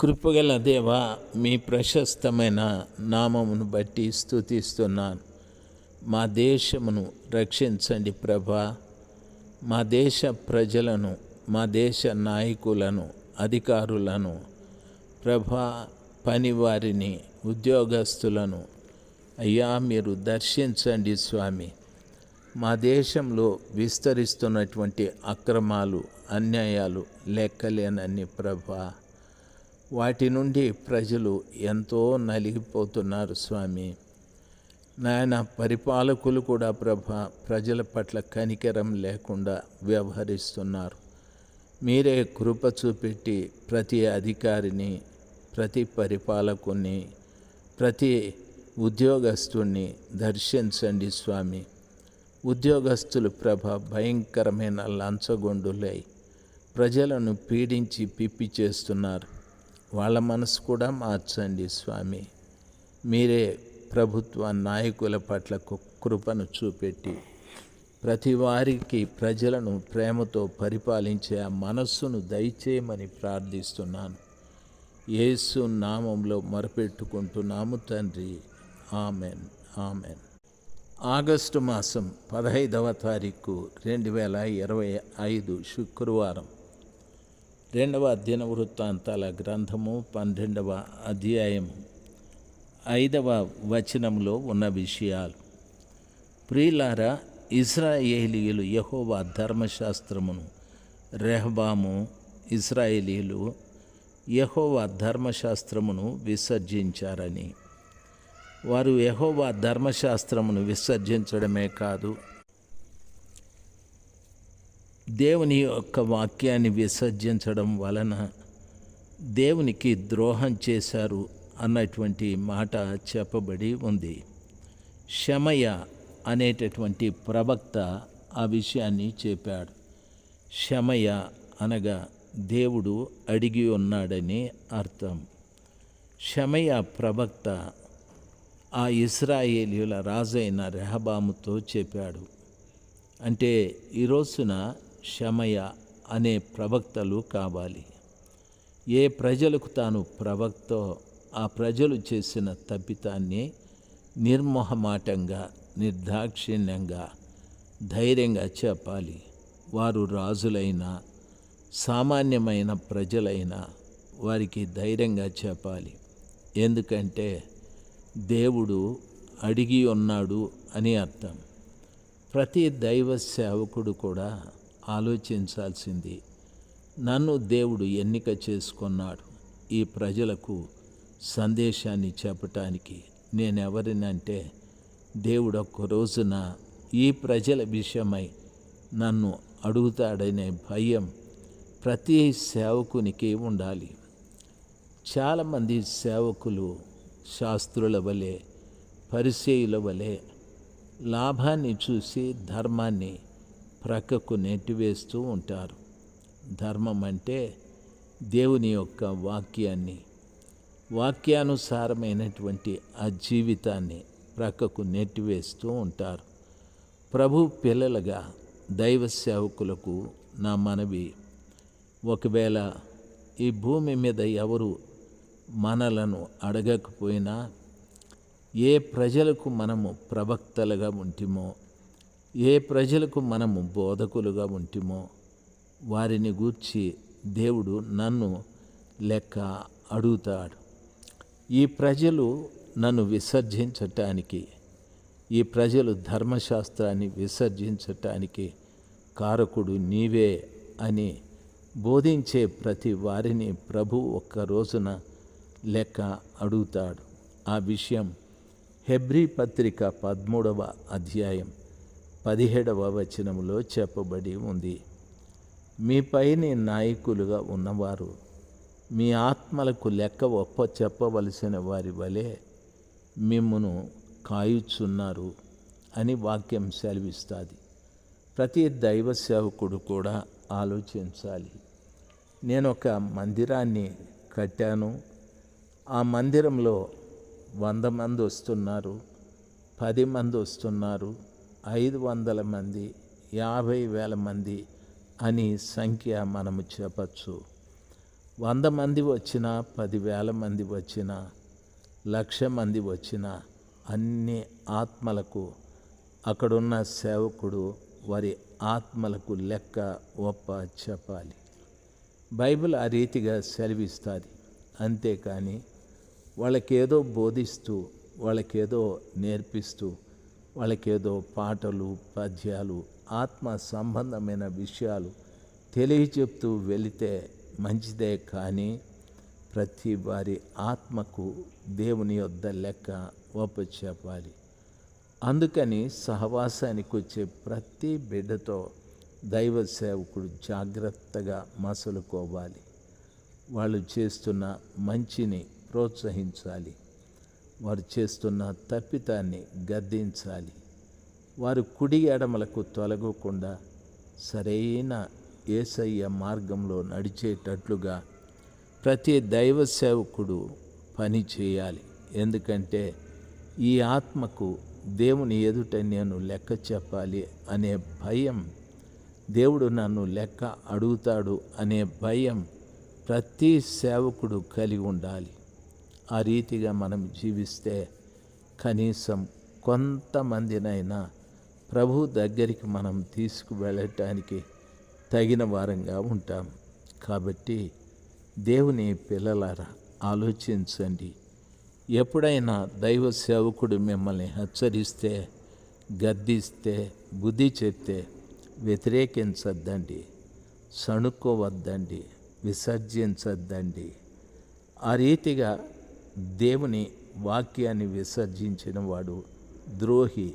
కృపగల దేవ మీ ప్రశస్తమైన నామమును బట్టి స్థుతిస్తున్నాను మా దేశమును రక్షించండి ప్రభా. మా దేశ ప్రజలను మా దేశ నాయకులను అధికారులను ప్రభా పనివారిని ఉద్యోగస్తులను అయ్యా మీరు దర్శించండి స్వామి. మా దేశంలో విస్తరిస్తున్నటువంటి అక్రమాలు అన్యాయాలు లెక్కలేనన్ని ప్రభా. వాటి నుండి ప్రజలు ఎంతో నలిగిపోతున్నారు స్వామి. నాయన పరిపాలకులు కూడా ప్రభ ప్రజల పట్ల కనికరం లేకుండా వ్యవహరిస్తున్నారు. మీరే కృప చూపెట్టి ప్రతి అధికారిని ప్రతి పరిపాలకుని ప్రతి ఉద్యోగస్తుని దర్శించండి స్వామి. ఉద్యోగస్తులు ప్రభ భయంకరమైన లంచగొండులై ప్రజలను పీడించి పిప్పి చేస్తున్నారు. వాళ్ళ మనసు కూడా మార్చండి స్వామి. మీరే ప్రభుత్వ నాయకుల పట్ల కృపను చూపెట్టి ప్రతి వారికి ప్రజలను ప్రేమతో పరిపాలించే ఆ మనస్సును దయచేయమని ప్రార్థిస్తున్నాను. యేసు నామంలో మొరపెట్టుకుంటున్నాము తండ్రి. ఆమెన్. ఆమెన్. ఆగస్టు మాసం పదహైదవ తారీఖు రెండు వేల ఇరవై ఐదు శుక్రవారం. రెండవ అధ్యయన వృత్తాంతాల గ్రంథము పన్నెండవ అధ్యాయము ఐదవ వచనంలో ఉన్న విషయాలు. ప్రియులారా ఇస్రాయేలీయులు యహోవా ధర్మశాస్త్రమును రెహబాము ఇస్రాయేలీలు యహోవా ధర్మశాస్త్రమును విసర్జించారని. వారు యహోవా ధర్మశాస్త్రమును విసర్జించడమే కాదు దేవుని యొక్క వాక్యాన్ని విసర్జించడం వలన దేవునికి ద్రోహం చేశారు అన్నటువంటి మాట చెప్పబడి ఉంది. శమయ అనేటటువంటి ప్రవక్త ఆ విషయాన్ని చెప్పాడు. శమయ అనగా దేవుడు అడిగి ఉన్నాడని అర్థం. శమయ ప్రవక్త ఆ ఇస్రాయేలీల రాజైన రెహబాముతో చెప్పాడు. అంటే ఈ రోజున శమయ అనే ప్రవక్తలు కావాలి. ఏ ప్రజలకు తాను ప్రవక్తో ఆ ప్రజలు చేసిన తప్పితాన్ని నిర్మోహమాటంగా నిర్దాక్షిణ్యంగా ధైర్యంగా చెప్పాలి. వారు రాజులైన సామాన్యమైన ప్రజలైన వారికి ధైర్యంగా చెప్పాలి. ఎందుకంటే దేవుడు అడిగి ఉన్నాడు అని అర్థం. ప్రతి దైవ సేవకుడు కూడా ఆలోచించాల్సింది. నన్ను దేవుడు ఎన్నిక చేసుకున్నాడు. ఈ ప్రజలకు సందేశాన్ని చెప్పటానికి నేనెవరినంటే దేవుడు ఒక్క రోజున ఈ ప్రజల విషయమై నన్ను అడుగుతాడనే భయం ప్రతి సేవకునికి ఉండాలి. చాలామంది సేవకులు శాస్త్రుల వలె పరిచయుల వలె లాభాన్ని చూసి ధర్మాన్ని ప్రక్కకు నెట్టివేస్తూ ఉంటారు. ధర్మం అంటే దేవుని యొక్క వాక్యాన్ని వాక్యానుసారమైనటువంటి ఆ జీవితాన్ని ప్రక్కకు నెట్టివేస్తూ ఉంటారు. ప్రభు పిల్లలుగా దైవ సేవకులకు నా మనవి ఒకవేళ ఈ భూమి మీద ఎవరు మనలను అడగకపోయినా ఏ ప్రజలకు మనము ప్రవక్తలుగా ఉంటిమో ఏ ప్రజలకు మనము బోధకులుగా ఉంటిమో వారిని గూర్చి దేవుడు నన్ను లెక్క అడుగుతాడు. ఈ ప్రజలు నన్ను విసర్జించటానికి ఈ ప్రజలు ధర్మశాస్త్రాన్ని విసర్జించటానికి కారకుడు నీవే అని బోధించే ప్రతి వారిని ప్రభు ఒక్క రోజున లెక్క అడుగుతాడు. ఆ విషయం హెబ్రీ పత్రిక పదమూడవ అధ్యాయం పదిహేడవ వచనములో చెప్పబడి ఉంది. మీపైని నాయకులుగా ఉన్నవారు మీ ఆత్మలకు లెక్క ఒప్ప చెప్పవలసిన వారి వలె మిమ్మును కాయుచున్నారు అని వాక్యం సెలవిస్తుంది. ప్రతి దైవ సేవకుడు కూడా ఆలోచించాలి. నేను ఒక మందిరాన్ని కట్టాను. ఆ మందిరంలో వంద మంది వస్తున్నారు పది మంది వస్తున్నారు. ఐదు వందల మంది యాభై వేల మంది అని సంఖ్య మనము చెప్పచ్చు. వంద మంది వచ్చినా పదివేల మంది వచ్చినా లక్ష మంది వచ్చినా అన్ని ఆత్మలకు అక్కడున్న సేవకుడు వారి ఆత్మలకు లెక్క ఒప్ప చెప్పాలి. బైబిల్ ఆ రీతిగా సెలవిస్తుంది. అంతేకాని వాళ్ళకేదో బోధిస్తూ వాళ్ళకేదో నేర్పిస్తూ వాళ్ళకేదో పాటలు పద్యాలు ఆత్మ సంబంధమైన విషయాలు తెలియచెప్తూ వెళితే మంచిదే కానీ ప్రతి వారి ఆత్మకు దేవుని యొద్ద లెక్క ఒప్పచెప్పాలి అందుకని సహవాసానికి వచ్చే ప్రతి బిడ్డతో దైవ సేవకుడు జాగ్రత్తగా మసలుకోవాలి. వాళ్ళు చేస్తున్న మంచిని ప్రోత్సహించాలి. వారు చేస్తున్న తప్పితాన్ని గద్దించాలి. వారు కుడి ఎడమలకు తొలగకుండా సరైన ఏసయ్య మార్గంలో నడిచేటట్లుగా ప్రతి దైవ సేవకుడు పని చేయాలి. ఎందుకంటే ఈ ఆత్మకు దేవుని ఎదుట నేను లెక్క చెప్పాలి అనే భయం దేవుడు నన్ను లెక్క అడుగుతాడు అనే భయం ప్రతి సేవకుడు కలిగి ఉండాలి. ఆ రీతిగా మనం జీవిస్తే కనీసం కొంతమందినైనా ప్రభు దగ్గరికి మనం తీసుకువెళ్ళటానికి తగిన వారంగా ఉంటాం. కాబట్టి దేవుని పిల్లలారా ఆలోచించండి. ఎప్పుడైనా దైవ సేవకుడు మిమ్మల్ని హెచ్చరిస్తే గద్దిస్తే బుద్ధి చెప్తే వ్యతిరేకించద్దండి. సణుక్కోవద్దండి. విసర్జించద్దండి. ఆ రీతిగా దేవుని వాక్యాన్ని విసర్జించిన వాడు ద్రోహి.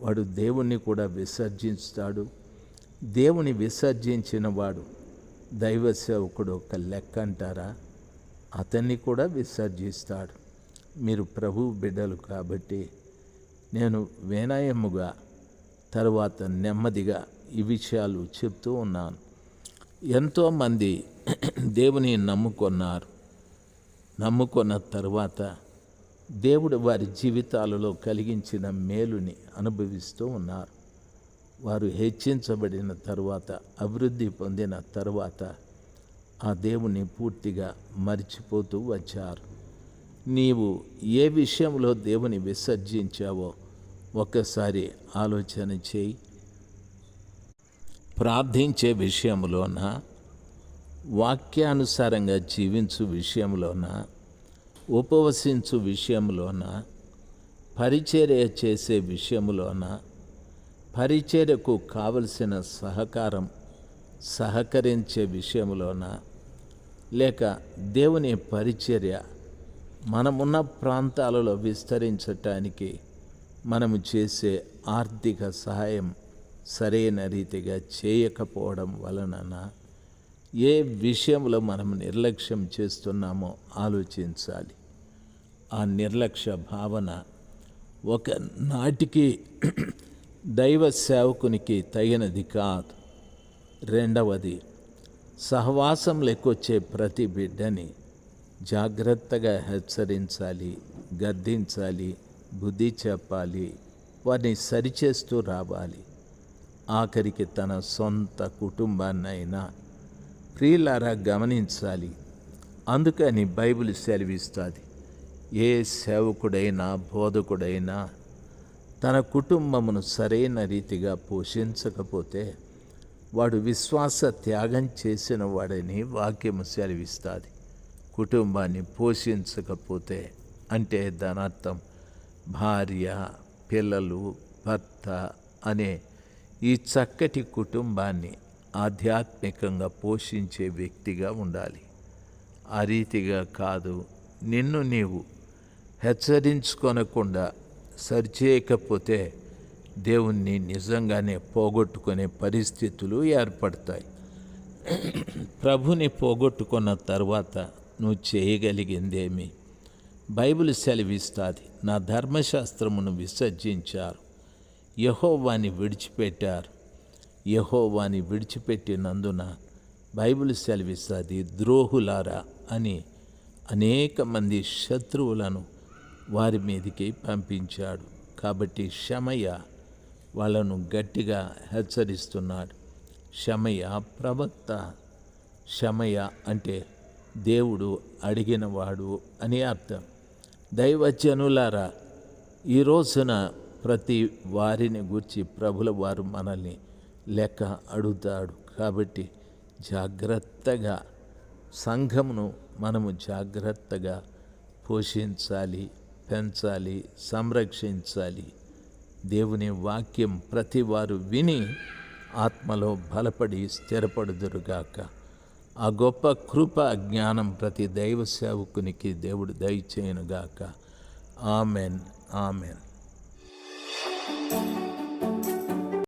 వాడు దేవుణ్ణి కూడా విసర్జిస్తాడు దేవుని విసర్జించిన వాడు దైవ సేవకుడు ఒక లెక్క అంటారా? అతన్ని కూడా విసర్జిస్తాడు. మీరు ప్రభు బిడ్డలు కాబట్టి నేను వినయముగా తర్వాత నెమ్మదిగా ఈ విషయాలు చెప్తూ ఉన్నాను. ఎంతోమంది దేవుని నమ్ముకున్నారు. నమ్ముకున్న తర్వాత దేవుడు వారి జీవితాలలో కలిగించిన మేలుని అనుభవిస్తూ ఉన్నారు. వారు హెచ్చించబడిన తర్వాత అభివృద్ధి పొందిన తరువాత ఆ దేవుని పూర్తిగా మర్చిపోతూ వచ్చారు. నీవు ఏ విషయంలో దేవుని విసర్జించావో ఒక్కసారి ఆలోచన చేయి. ప్రార్థించే విషయంలోన? వాక్యానుసారంగా జీవించు విషయంలోన ఉపవసించు విషయంలోన పరిచర్య చేసే విషయంలోన పరిచర్యకు కావలసిన సహకారం సహకరించే విషయంలోన లేక దేవుని పరిచర్య మనమున్న ప్రాంతాలలో విస్తరించటానికి మనము చేసే ఆర్థిక సహాయం సరైన రీతిగా చేయకపోవడం వలన ఏ విషయంలో మనం నిర్లక్ష్యం చేస్తున్నామో ఆలోచించాలి. ఆ నిర్లక్ష్య భావన ఒక నాటికి దైవ సేవకునికి తగినది కాదు. రెండవది సహవాసం లెక్కొచ్చే ప్రతి బిడ్డని జాగ్రత్తగా హెచ్చరించాలి గద్దించాలి బుద్ధి చెప్పాలి వారిని సరిచేస్తూ రావాలి. ఆఖరికి తన సొంత కుటుంబాన్నైనా ప్రియులారా గమనించాలి. అందుకని బైబిల్ సెలవిస్తుంది. ఏ సేవకుడైనా బోధకుడైనా తన కుటుంబమును సరైన రీతిగా పోషించకపోతే వాడు విశ్వాస త్యాగం చేసిన వాడని వాక్యము సెలవిస్తుంది. కుటుంబాన్ని పోషించకపోతే అంటే దాని అర్థం భార్య పిల్లలు భర్త అనే ఈ చక్కటి కుటుంబాన్ని ఆధ్యాత్మికంగా పోషించే వ్యక్తిగా ఉండాలి. ఆ రీతిగా కాదు నిన్ను నీవు హెచ్చరించుకొనకుండా సరిచేయకపోతే దేవుణ్ణి నిజంగానే పోగొట్టుకునే పరిస్థితులు ఏర్పడతాయి. ప్రభుని పోగొట్టుకున్న తర్వాత నువ్వు చేయగలిగిందేమి? బైబిల్ సెలవిస్తుంది నా ధర్మశాస్త్రమును విసర్జించారు. యహోవాని విడిచిపెట్టారు. యహోవాని విడిచిపెట్టినందున బైబిల్ సెలవిస్తుంది ద్రోహులారా అని అనేక మంది శత్రువులను వారి మీదకి పంపించాడు. కాబట్టి శమయ్య వాళ్ళను గట్టిగా హెచ్చరిస్తున్నాడు. శమయ్య ప్రవక్త శమయ అంటే దేవుడు అడిగినవాడు అని అర్థం. దైవజనులారా ఈ రోజున ప్రతి వారిని గురించి ప్రభుల వారు మనల్ని లెక్క అడుగుతాడు. కాబట్టి జాగ్రత్తగా సంఘమును మనము జాగ్రత్తగా పోషించాలి పెంచాలి సంరక్షించాలి. దేవుని వాక్యం ప్రతి వారు విని ఆత్మలో బలపడి స్థిరపడుదురుగాక. ఆ గొప్ప కృప జ్ఞానం ప్రతి దైవ సేవకునికి దేవుడు దయచేయనుగాక. Amen amen.